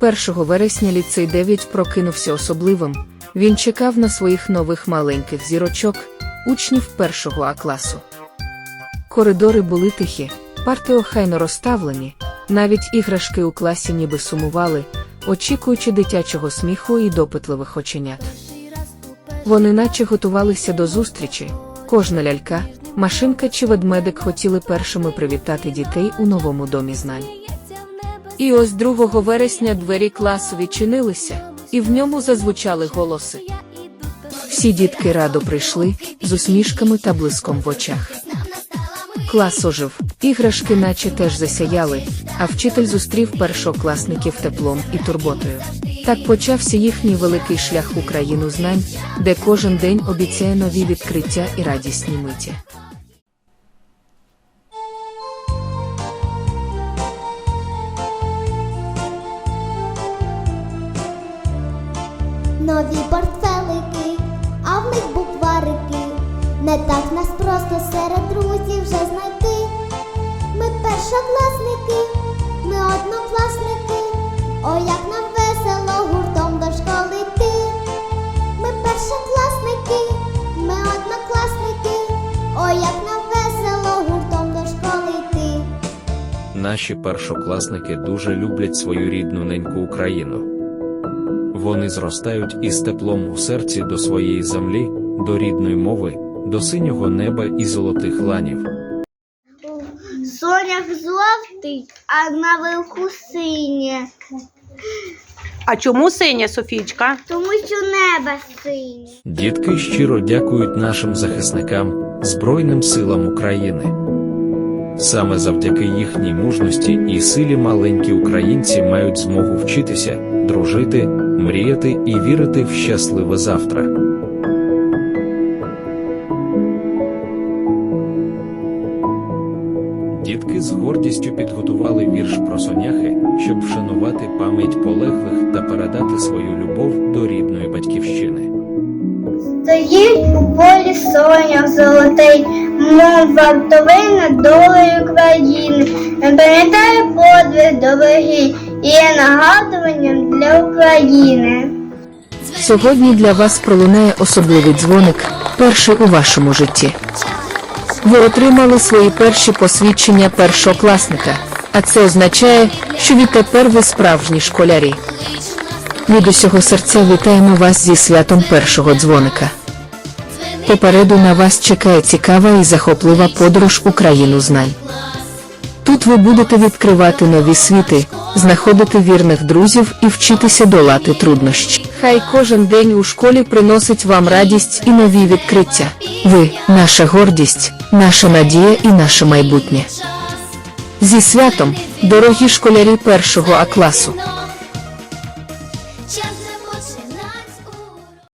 1 вересня ліцей 9 прокинувся особливим. Він чекав на своїх нових маленьких зірочок, учнів першого А класу. Коридори були тихі, парти охайно розставлені, навіть іграшки у класі ніби сумували, очікуючи дитячого сміху і допитливих оченят. Вони наче готувалися до зустрічі, кожна лялька, машинка чи ведмедик хотіли першими привітати дітей у новому домі знань. І ось 2 вересня двері класу відчинилися, і в ньому зазвучали голоси. Всі дітки радо прийшли з усмішками та блиском в очах. Клас ожив, іграшки наче теж засяяли, а вчитель зустрів першокласників теплом і турботою. Так почався їхній великий шлях у країну знань, де кожен день обіцяє нові відкриття і радісні миті. Нові портфелики, а в них букварики. Не так нас просто серед друзів вже знайти. Ми першокласники, ми однокласники. Ой, як нам весело гуртом до школи йти. Ми першокласники, ми однокласники. Ой, як нам весело гуртом до школи йти. Наші першокласники дуже люблять свою рідну неньку Україну. Вони зростають із теплом у серці до своєї землі, до рідної мови, до синього неба і золотих ланів. Сонях жовтий, а наверху синє, А чому синя Софічка? тому що небо синє. Дітки щиро дякують нашим захисникам, Збройним силам України. Саме завдяки їхній мужності і силі маленькі українці мають змогу вчитися, дружити, мріяти і вірити в щасливе завтра. Дітки з гордістю підготували вірш про соняхи, щоб вшанувати пам'ять полеглих та передати свою любов до рідної батьківщини. Стоїть у полі сонях золотий, мов вартовий над долею. Не пам'ятає подвиг дорогий і є нагадуванням для України. Сьогодні для вас пролунає особливий дзвоник, перший у вашому житті. Ви отримали свої перші посвідчення першокласника, а це означає, що відтепер ви справжні школярі. Від усього серця вітаємо вас зі святом першого дзвоника. Попереду на вас чекає цікава і захоплива подорож у країну знань. Тут ви будете відкривати нові світи, знаходити вірних друзів і вчитися долати труднощі. Хай кожен день у школі приносить вам радість і нові відкриття. Ви наша гордість, наша надія і наше майбутнє. Зі святом, дорогі школярі першого А класу.